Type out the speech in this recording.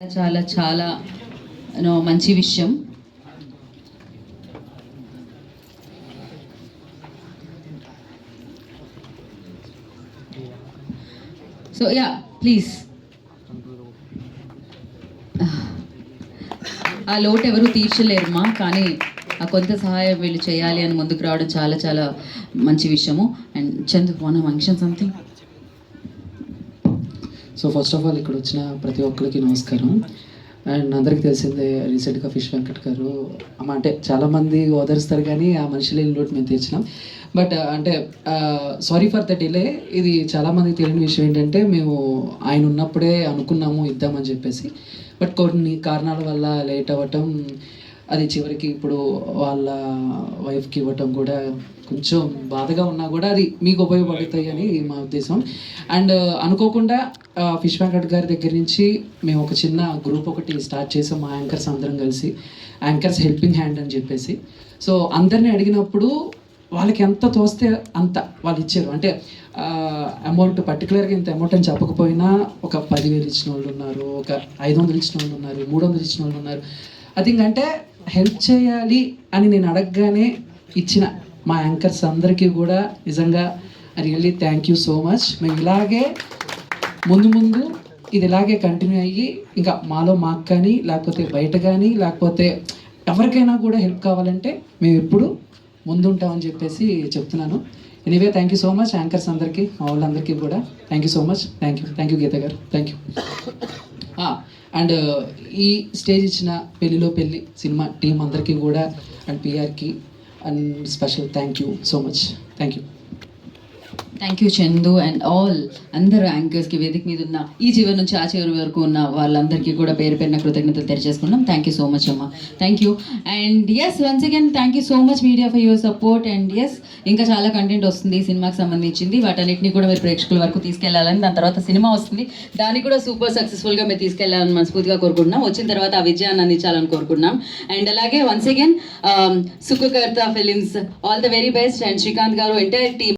చాలా చాలా మంచి విషయం. సో యా ప్లీజ్ ఆ లోటు ఎవరు తీర్చలేరుమా? కానీ ఆ కొంత సహాయం వీళ్ళు చేయాలి అని ముందుకు రావడం చాలా చాలా మంచి విషయము. And Chandu one function something so first of all ఇక్కడ వచ్చిన ప్రతి ఒక్కరికి నమస్కారం. అండ్ అందరికీ తెలిసిందే రీసెంట్గా ఫిష్ వెంకట్ గారు అంటే చాలామంది ఓదరుస్తారు కానీ ఆ మనిషి లేని లోటు మేము తీర్చినాం బట్ uh, అంటే సారీ ఫర్ ద డిలే ఇది చాలామందికి తెలియని విషయం ఏంటంటే మేము ఆయన ఉన్నప్పుడే అనుకున్నాము ఇద్దామని చెప్పేసి. బట్ కొన్ని కారణాల వల్ల లేట్ అవ్వటం అది చివరికి ఇప్పుడు వాళ్ళ వైఫ్కి ఇవ్వటం కూడా కొంచెం బాధగా ఉన్నా కూడా అది మీకు ఉపయోగపడుతాయి అని మా ఉద్దేశం. అండ్ అనుకోకుండా ఆ, ఫిష్ వెంకట్ గారి దగ్గర నుంచి మేము ఒక చిన్న గ్రూప్ ఒకటి స్టార్ట్ చేసాం మా యాంకర్స్ అందరం కలిసి. యాంకర్స్ హెల్పింగ్ హ్యాండ్ అని చెప్పేసి. సో అందరిని అడిగినప్పుడు వాళ్ళకి ఎంత తోస్తే అంత వాళ్ళు ఇచ్చారు అంటే అమౌంట్ పర్టికులర్గా ఇంత అమౌంట్ అని చెప్పకపోయినా ఒక పదివేలు ఇచ్చిన వాళ్ళు ఉన్నారు ఒక ఐదు వందలు ఇచ్చిన వాళ్ళు ఉన్నారు మూడు వందలు ఇచ్చిన వాళ్ళు ఉన్నారు. అది ఇంకంటే హెల్ప్ చేయాలి అని నేను అడగగానే ఇచ్చిన మా యాంకర్స్ అందరికీ కూడా నిజంగా really thank you so much మేము ఇలాగే ముందు ముందు ఇది ఇలాగే కంటిన్యూ అయ్యి ఇంకా మాలో మాకు కానీ లేకపోతే బయట కానీ లేకపోతే ఎవరికైనా కూడా హెల్ప్ కావాలంటే మేము ఎప్పుడు ముందుంటామని చెప్పేసి చెప్తున్నాను. Anyway thank you so much anchors అందరికీ మా వాళ్ళందరికీ కూడా. Thank you so much thank you thank you Geetha garu. Thank you and ఈ స్టేజ్ ఇచ్చిన పెళ్ళిలో పెళ్ళి సినిమా టీం అందరికీ కూడా and పిఆర్కి and special thank you so much thank you thank you Chandu and all అందరు యాంకర్స్కి వేదిక మీద ఉన్న ఈ చివరి నుంచి ఆ చివరి వరకు ఉన్న వాళ్ళందరికీ కూడా పేరు పేరున కృతజ్ఞతలు తెలియజేసుకున్నాం థ్యాంక్ యూ సో మచ్ అమ్మ. Thank you and yes once again thank you so much media for your support and yes ఇంకా చాలా కంటెంట్ వస్తుంది సినిమాకి సంబంధించింది. వాటన్నిటిని కూడా మీరు ప్రేక్షకుల వరకు తీసుకెళ్ళాలని దాని తర్వాత సినిమా వస్తుంది. దాన్ని కూడా సూపర్ సక్సెస్ఫుల్గా మీరు తీసుకెళ్ళాలని మనస్ఫూర్తిగా కోరుకుంటున్నాం. వచ్చిన తర్వాత ఆ విజయాన్ని అందించాలని కోరుకుంటున్నాం. అండ్ అలాగే once again Sukhakarta films all the very best and Srikanth garu entire team